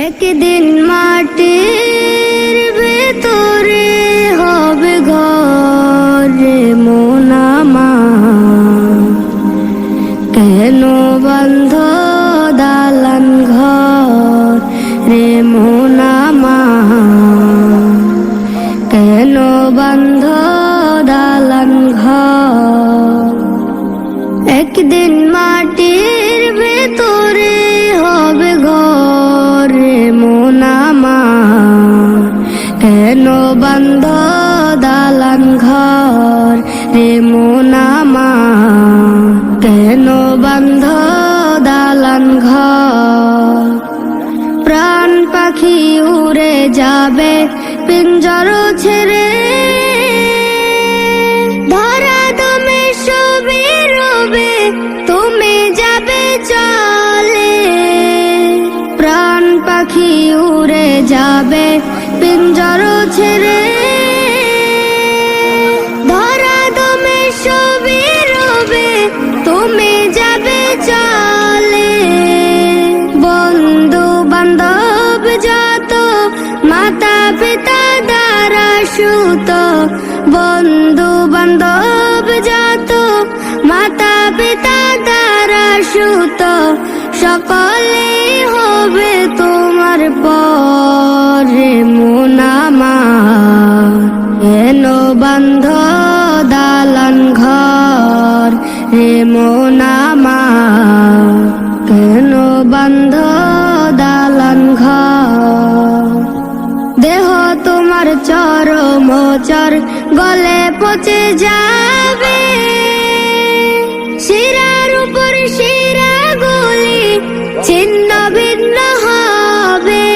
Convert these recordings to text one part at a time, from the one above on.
একদিন মাটির ভেতরে হবে ঘরে মোনামা কেন বন্ধ দালান ঘর রে মোনামা কেন বন্ধ দালান ঘর? একদিন বন্ধ দালান ঘর রে মোনামা কেন বন্ধ দালান ঘর? প্রাণ পাখি উড়ে যাবে, পিঞ্জর ছেড়ে। তুমি যাবে প্রাণ পাখি উড়ে যাবে, পিঞ্জর ছেড়ে। সুত বন্ধু বান্ধব যত মাতা পিতা দ্বারা সুত, সকলে হবে তোমার পরে মোনামা এন বন্ধ দালান ঘর রে মোনামা কেন বন্ধ তোমার চরম চর গলে পচে যাবে। শিরার উপর শিরা গুলি ছিন্ন ভিন্ন হবে।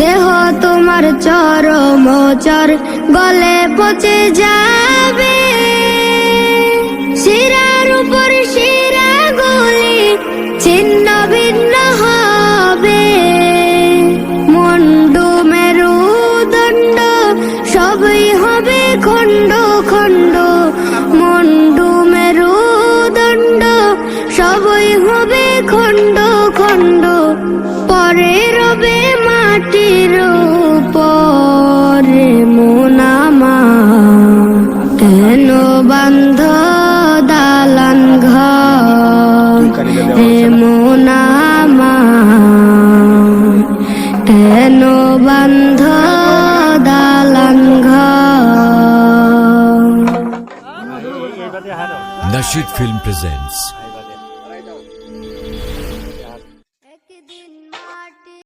দেহ তোমার চরম চর গলে পচে যাবে। শিরার উপর খণ্ড খণ্ড, পরে রবে মাটির পরে মোনামা কেন বান্ধ দালান হে মোনামা কেন বন্ধ দালান ঘর? Nashid Film presents